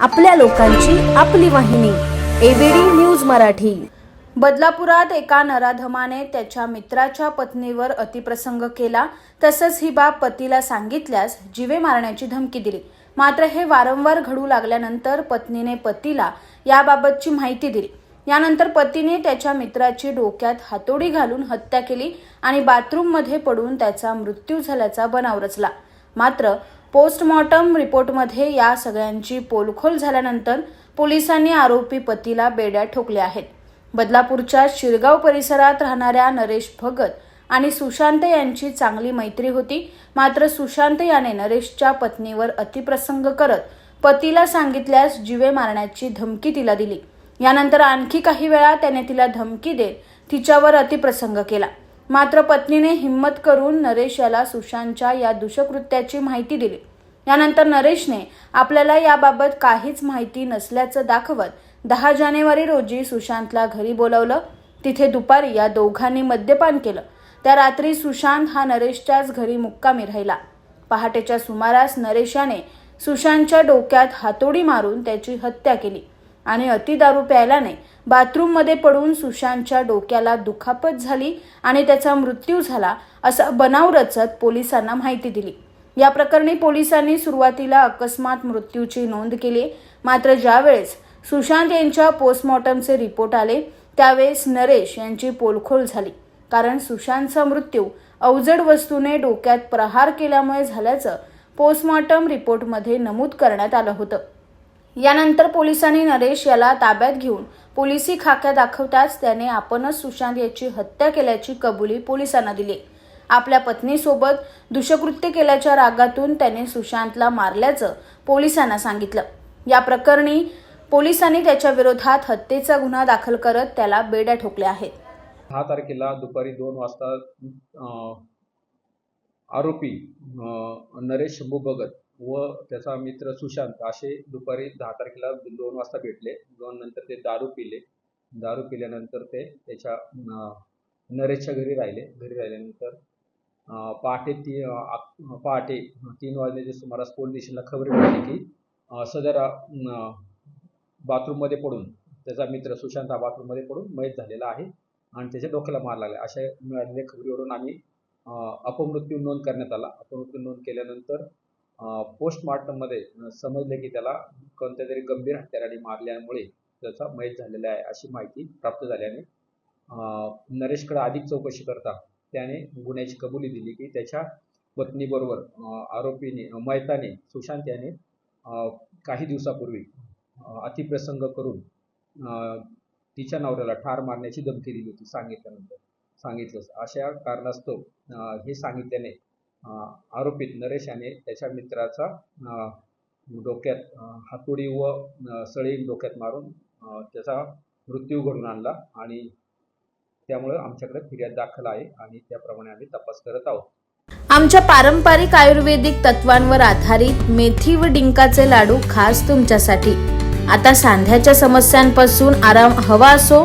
आपल्या लोकांची आपली वाहिनी एबीडी न्यूज मराठी. बदलापुरात एका नराधमाने त्याच्या मित्राच्या पत्नीवर अतिप्रसंग केला. तसंच ही बाब पतीला सांगितल्यास जीवे मारण्याची धमकी दिली. मात्र हे वारंवार घडू लागल्यानंतर पत्नीने पतीला याबाबतची माहिती दिली. यानंतर पतीने त्याच्या मित्राची डोक्यात हातोडी घालून हत्या केली आणि बाथरूममध्ये पडून त्याचा मृत्यू झाल्याचा बनाव रचला. मात्र पोस्टमॉर्टम रिपोर्टमध्ये या सगळ्यांची पोलखोल झाल्यानंतर पोलिसांनी आरोपी पतीला बेड्या ठोकल्या आहेत. बदलापूरच्या शिरगाव परिसरात राहणाऱ्या नरेश भगत आणि सुशांत यांची चांगली मैत्री होती. मात्र सुशांत याने नरेशच्या पत्नीवर अतिप्रसंग करत पतीला सांगितल्यास जीवे मारण्याची धमकी तिला दिली. यानंतर आणखी काही वेळा त्याने तिला धमकी देत तिच्यावर अतिप्रसंग केला. मात्र पत्नीने हिंमत करून नरेश याला सुशांतच्या या दुषकृत्याची माहिती दिली. यानंतर नरेशने आपल्याला याबाबत काहीच माहिती नसल्याचं दाखवत दहा जानेवारी रोजी सुशांतला घरी बोलवलं. तिथे दुपारी या दोघांनी मद्यपान केलं. त्या रात्री सुशांत हा नरेशच्याच घरी मुक्कामी राहिला. पहाटेच्या सुमारास नरेशाने सुशांतच्या डोक्यात हातोडी मारून त्याची हत्या केली. आणि अति दारू प्यायल्याने बाथरूममध्ये पडून सुशांतच्या डोक्याला दुखापत झाली आणि त्याचा मृत्यू झाला असा बनाव रचत पोलिसांना माहिती दिली. या प्रकरणी पोलिसांनी सुरुवातीला अकस्मात मृत्यूची नोंद केली. मात्र ज्यावेळेस सुशांत यांच्या पोस्टमॉर्टमचे रिपोर्ट आले त्यावेळेस नरेश यांची पोलखोल झाली. कारण सुशांतचा मृत्यू अवजड वस्तूने डोक्यात प्रहार केल्यामुळे झाल्याचं पोस्टमॉर्टम रिपोर्टमध्ये नमूद करण्यात आलं होतं. यानंतर पोलिसांनी नरेश याला ताब्यात घेऊन पोलिसी खाक्या दाखवताच त्याने आपणच सुशांत याची हत्या केल्याची कबुली पोलिसांना दिली. आपल्या पत्नीसोबत दुष्कृत्य केल्याच्या रागातून त्याने सुशांतला मारल्याचं पोलिसांना सांगितलं. या प्रकरणी पोलिसांनी त्याच्या विरोधात हत्येचा गुन्हा दाखल करत त्याला बेड्या ठोकल्या आहेत. दहा तारखेला दुपारी दोन वाजता आरोपी नरेश शंभू भगत व त्याचा मित्र सुशांत असे दुपारी दहा तारखेला दोन वाजता भेटले. दोन नंतर ते दारू पिले. दारू पिल्यानंतर ते त्याच्या नरेशच्या घरी राहिले. घरी राहिल्यानंतर पहाटे ती पहाटे तीन वाजल्याच्या सुमारास पोलीस स्टेशनला खबर मिळाली की सदर बाथरूममध्ये पडून त्याचा मित्र सुशांत हा बाथरूममध्ये पडून मयत झालेला आहे आणि त्याच्या डोक्याला मार लागला. अशा मिळालेल्या खबरीवरून आम्ही अपमृत्यू नोंद करण्यात आला. अपमृत्यू नोंद केल्यानंतर पोस्टमॉर्टममध्ये समजले की त्याला कोणत्या तरी गंभीर हत्याराने मारल्यामुळे त्याचा मयत झालेला आहे अशी माहिती प्राप्त झाल्याने नरेशकडे अधिक चौकशी करता त्याने गुन्ह्याची कबुली दिली की त्याच्या पत्नीबरोबर आरोपीने मयताने सुशांत याने काही दिवसापूर्वी अतिप्रसंग करून तिच्या नवऱ्याला ठार मारण्याची धमकी दिली होती सांगितल्यानंतर. सांगितलं. अशा कारणास्तव हे सांगितल्याने आरोपित आरोपीत नरेश याने त्याच्या मित्राचा डोक्यात हातोडी व सळी डोक्यात मारून त्याचा मृत्यू घडून आणला आणि त्यामुळं आमच्याकडे फिर्याद दाखल आहे आणि त्याप्रमाणे आम्ही तपास करत आहोत. आमच्या पारंपरिक आयुर्वेदिक तत्वांवर आधारित मेथी व डिंकाचे लाडू खास तुमच्यासाठी. आता सांध्याच्या समस्यांपासून आराम हवा असो